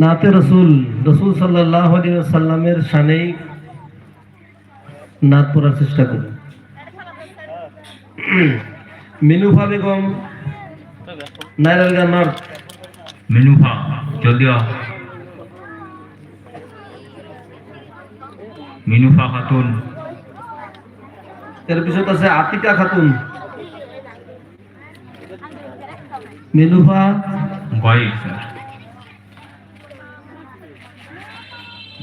নাতে রসুল রসুল সাল্লাহ সাল্লামের সানেই নাত পড়ার চেষ্টা করুন মিনুফা বেগম নর্থ মিনুফা জলদি মিনুফা খাতুন। এর পিছত আছে আতিকা খাতুন। মিনুফা গয় স্যার।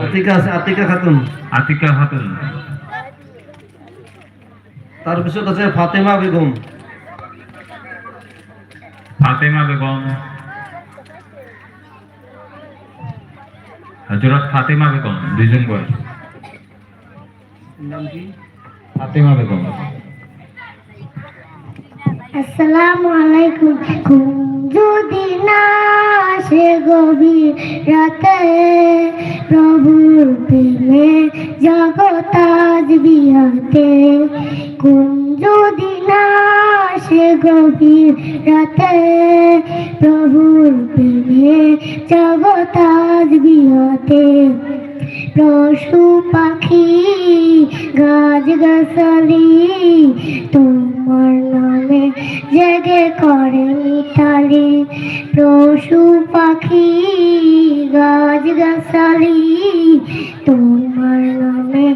আতিকা আছে আতিকা খাতুন। আতিকা খাতুন। আছে ফাতেমা বেগম। ফাতেমা বেগম। হজরত ফাতেমা বেগম দুজন বয় নাম কি? ফাতেমা বেগম। আসসালামু আলাইকুম। যদি না আসে গভীর রাতে প্রভুর প্রেমে জগৎ আজ বিহাতে। ঘুম যদি না আসে গভীর রাতে প্রভুর প্রেমে জগৎ আজ বিহাতে। পশু পাখি, গাছ গাছালি, তোমার নামে জেগে করে মিতালি পশু পাখি গাছ গাছালি তোমার নামে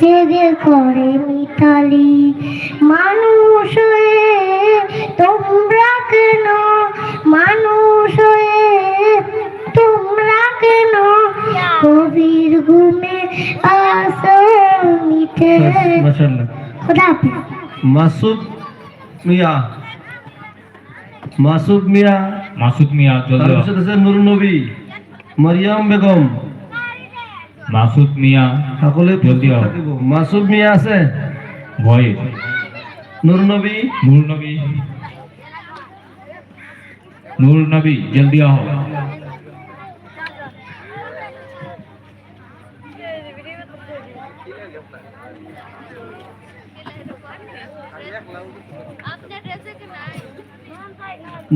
জেগে করে মিতালি। মানুষ হয়ে তোমরা কেন? মানুষ হয়ে তোমরা কেন? গভীর ঘুমে আসো মিঠে। খোদা মাসুদ মিয়া মাসুদ মিয়া মাসুদ মিয়া তার জলদি আও পিছত আছে নুর নবী মারিয়াম বেগম মাসুদ মিয়া সকলে জলদি আও থাকিব মাসুদ মিয়া আছে ভয় নুর নবী নূর নবী নূর নবী জলদি আও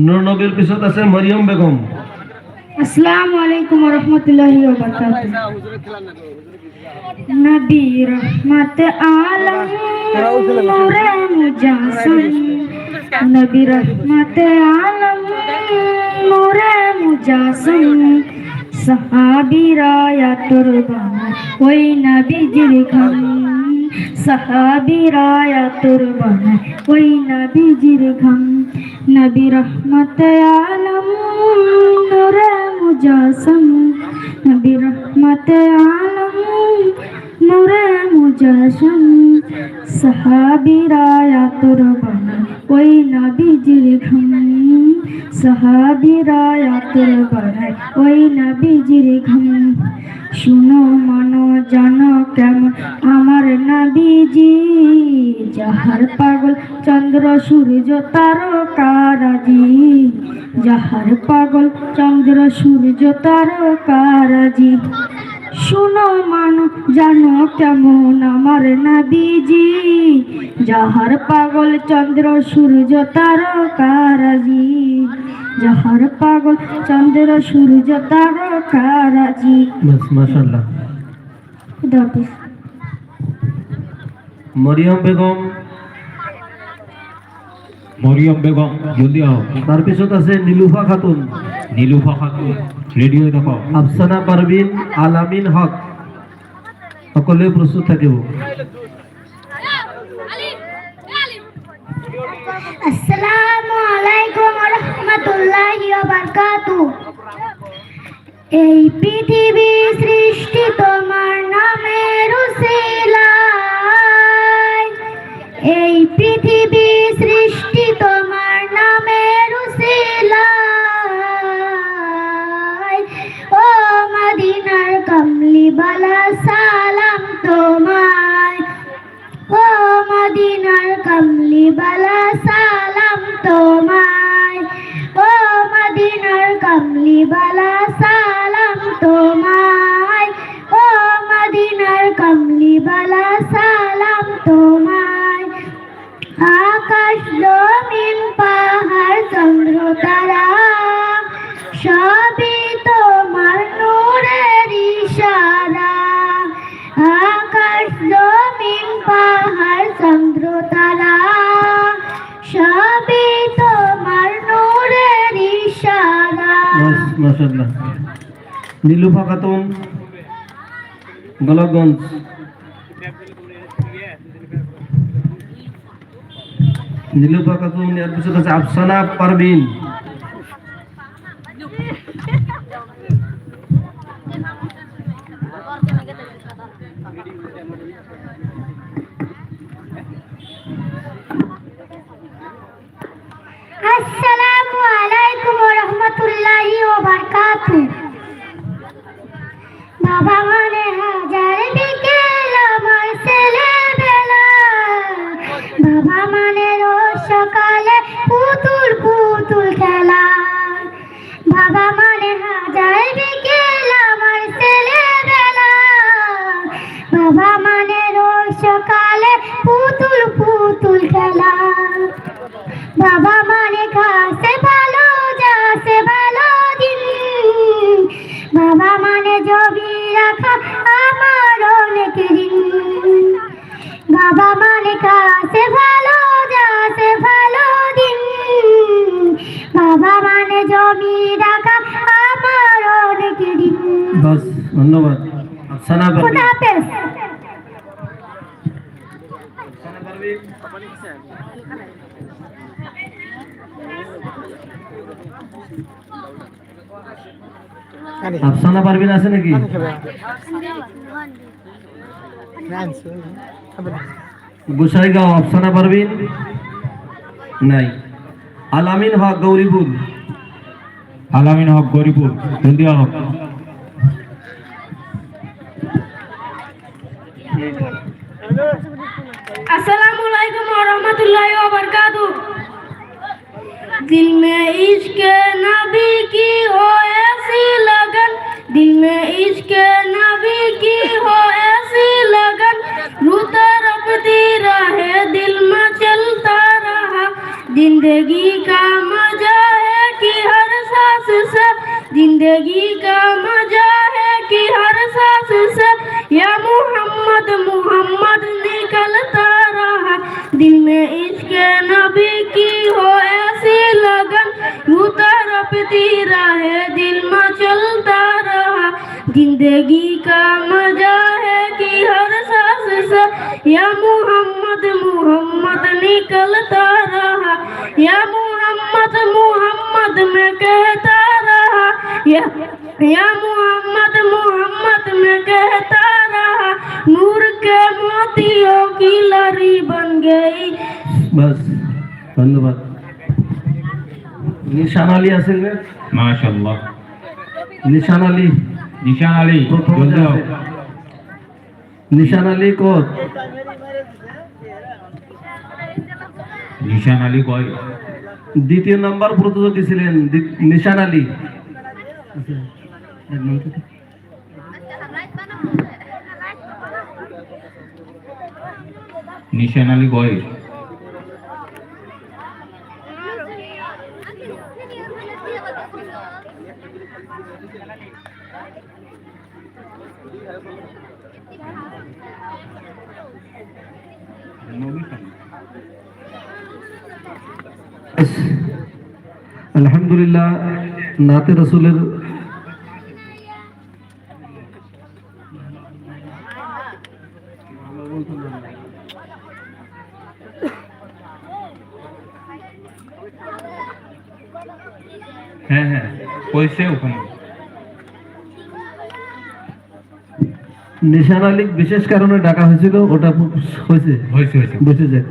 নুর নবীর পিছত আছে মারিয়াম বেগম। আসসালামু আলাইকুম রহমতুল্লাহি ওয়া বারাকাতুহু নবী রহমত আলম নূরে মুজাসম। নবী রহমত আলম নূরে মুজাসম। সাহাবীরা তোর বানায় ওই নবীজির ঘম। সাহাবীরা তোর বানায় ওই নবীজির ঘম। নবী রহমত আলম, নূরে মুজাসম। নবী রহমত আলম, নূরে মুজাসম। সাহাবীরা তোর ওই নবীজির ঘম। সাহাবীরা তোর ওই নবীজির ঘম। শুনো মানো জানো কেমন? আমার নবীজি যাহার পাগল চন্দ্র, সূর্য, তারকারাজি। যাহার পাগল চন্দ্র, সূর্য, তারকারাজি। শুনো মানো জানো কেমন? আমার নবীজি যাহার পাগল চন্দ্র, সূর্য, তারকারাজি। যাহার পাগল চন্দ্র সূর্য তারকারাজি বাস মাশাআল্লাহ। হাফেজ। মরিয়ম বেগম। মরিয়ম বেগম জলদি আও। তার পিছত আছে নীলুফা খাতুন। নীলুফা খাতুন রেডিও দেখো আফসানা পারভিন আলামিন হক। সকলে প্রস্তুত থাকিব। আসসালামু আলাইকুম। রহমতুল্লাহি ওয়া বারাকাতুহু। এই পৃথিবী সৃষ্টি তোমার নামের উসিলায়। এই পৃথিবী সৃষ্টি তোমার নামের উসিলায়। ও মদিনার কমলি বালা সালাম তোমায়। ও মদিনার কমলি বালা সালাম বালা সালাম তোমায়। ও মদিনার কমলি বালা সালাম তোমায়। আকাশ জমিন, পাহাড়, চন্দ্র, তারা। সবই মাসাল্লাহ নীলুফা খাতুন গোলাপগঞ্জ নীলুফা খাতুন এর পিছত আছে আফসানা পারবিন ধন্যবাদ। আফসানা খুদা পারভিন হাফেজ আফসানা পারভিন আছে নাকি? গোসাইগাঁও আফসানা পারভিন? নাই। আলামিন হক গৌরীপুর। আলামিন হক গরিপুর হলদিয়া হোক। السلام علیکم ورحمۃ اللہ وبرکاتہ دل میں عشق نبی کی ہو ایسی لگن دل میں عشق نبی کی ہو ایسی لگن رو تڑپتی رہے دل میں چلتا رہا زندگی کا مزہ ہے کہ ہر سانس سے زندگی کا مزہ ہے کہ ہر سانس سے یا محمد محمد نے دل میں اس کے نبی کی ہو ایسی لگن یوں تڑپتی رہے دل میں چلتا رہا زندگی کا مزہ ہے کہ ہر ساس سا یا محمد محمد نکلتا رہا یا محمد محمد میں کہتا رہا یا محمد محمد میں کہتا رہا نور کے موتیوں کی لری বাস ধন্যবাদ। নিশান আলী আছেন না? মাশাআল্লাহ। নিশান আলী। নিশান আলী নিশান আলী কোত নিশান আলী কয়? দ্বিতীয় নাম্বার প্রতিযোগী ছিলেন নিশান আলী। নিশান আলী কয় আলহামদুলিল্লাহ নাতে রসুলের হ্যাঁ হ্যাঁ কইছে ওখানে। নিশান বিশেষ কারণে ডাকা হয়েছিল ওটা হয়েছে। হয়েছে হয়েছে। বসে যায়।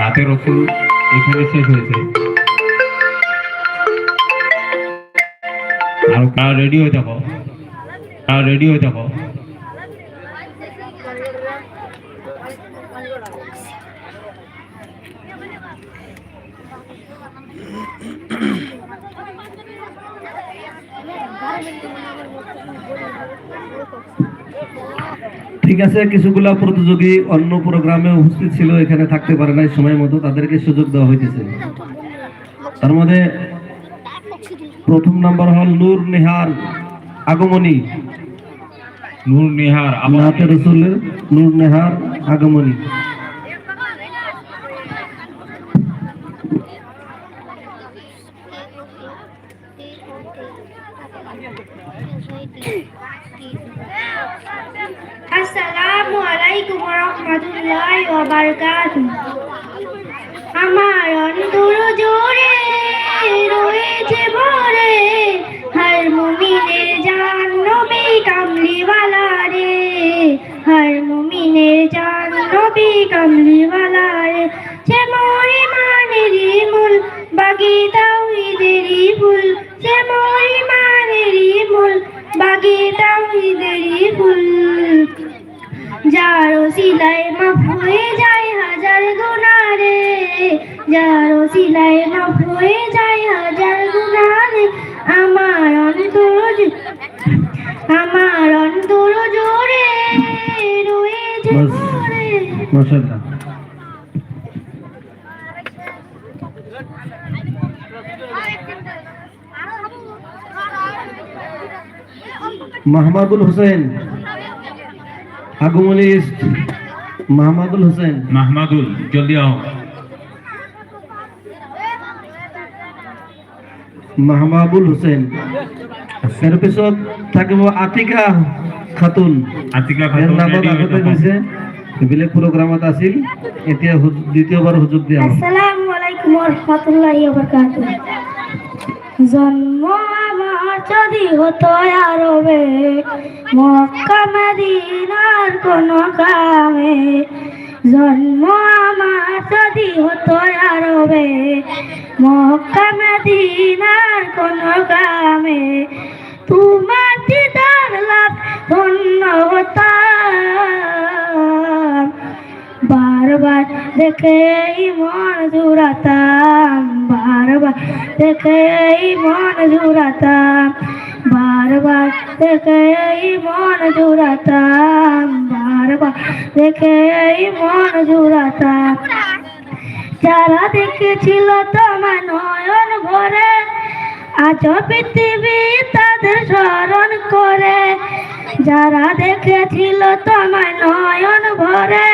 রাতে রসুল এখানে শেষ হয়েছে। রেডি হয়ে থাকো রেডি হয়ে থাকো ঠিক আছে, কিছুগুলা প্রতিযোগী অন্য প্রোগ্রামে উপস্থিত ছিল, এখানে থাকতে পারে নাই সময় মতো, তাদেরকে সুযোগ দেওয়া হইতেছে। তার মধ্যে প্রথম নাম্বার হল নূর নেহার আগমনী। নূর নিহার নাতে রসুলের নূর নেহার আগমনী। আসসালামু আলাইকুম রহমতুল্লাহ ওয়াবারকাত আমার হর মুমিনের জান নবী কামলিওয়ালা রে সে মরি মানেরি মূল, বাগি তাওহিদেরি ফুল সে মরি মানেরি মূল, বাগি তাওহিদেরি ফুল যার সিলাই মাফ হয়ে যায় হাজার গুনারে যার সিলাই মাফ হয়ে যায় হাজার গুনারে আমার মাশাআল্লাহ মাহমুদুল হোসেন। আগমনী মাহমুদুল হোসেন। মাহমাদুল জলদি আও। মাহমাবুল হোসেন। এর পিছত থাকিব আতিকা খাতুন। আতিকা খাতুন নামত আগতে। গৈছে। বেলেগ প্ৰগ্ৰামত আছিল, এতিয়া দ্বিতীয়বাৰ সুযোগ দিয়া আসসালামু আলাইকুম রহমতুল্লাহি বারাকাতুহু জন্ম আমার যদি হতো আরবে, মক্কা মদিনার কোন গ্রামে। জন্ম আমার যদি হতো আরবে, মক্কা মদিনার কোন গ্রামে। তোমার দিদার লাভ ধন্য হতাম। বারবার দেখে মন জুড়াতাম, বারবার দেখে মন জুড়াতাম, বারবার দেখে মন জুড়াতাম, বারবার দেখে মন জুড়াতাম। যারা দেখেছিল তোমার নয়ন ভরে, আজ পৃথিবী তাদের স্মরণ করে। যারা দেখেছিল তোমার নয়ন ভরে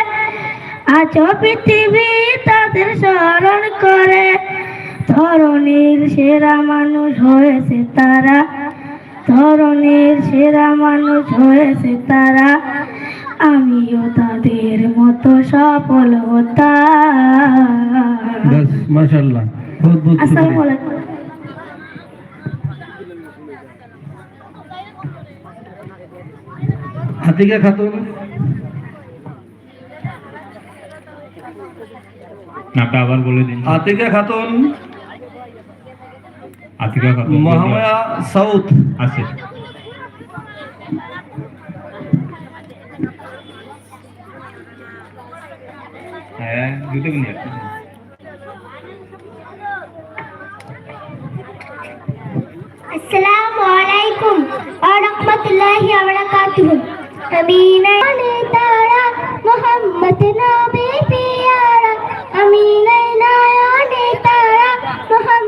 আজ পৃথিবী তাদের স্মরণ করে। ধরনের সেরা মানুষ হয়েছে তারা। ধরনের সেরা মানুষ হয়েছে তারা। আমিও তাদের মতো সফল হতাম। মাশাআল্লাহ। বহুত বহুত আসসালামু আলাইকুম। আতিকা খাতুন। নামটা আবার বলে দিন। আতিকা খাতুন। আতিকা খাতুন মহামায়া সাউথ। আছে। হ্যাঁ দুটো মিনিট আসসালামু আলাইকুম ওয়া রাহমাতুল্লাহি ওয়া বারাকাতুহু। আমিনা তারা মোহাম্মদ নবী আমি নैना याद तारा मोहब्बत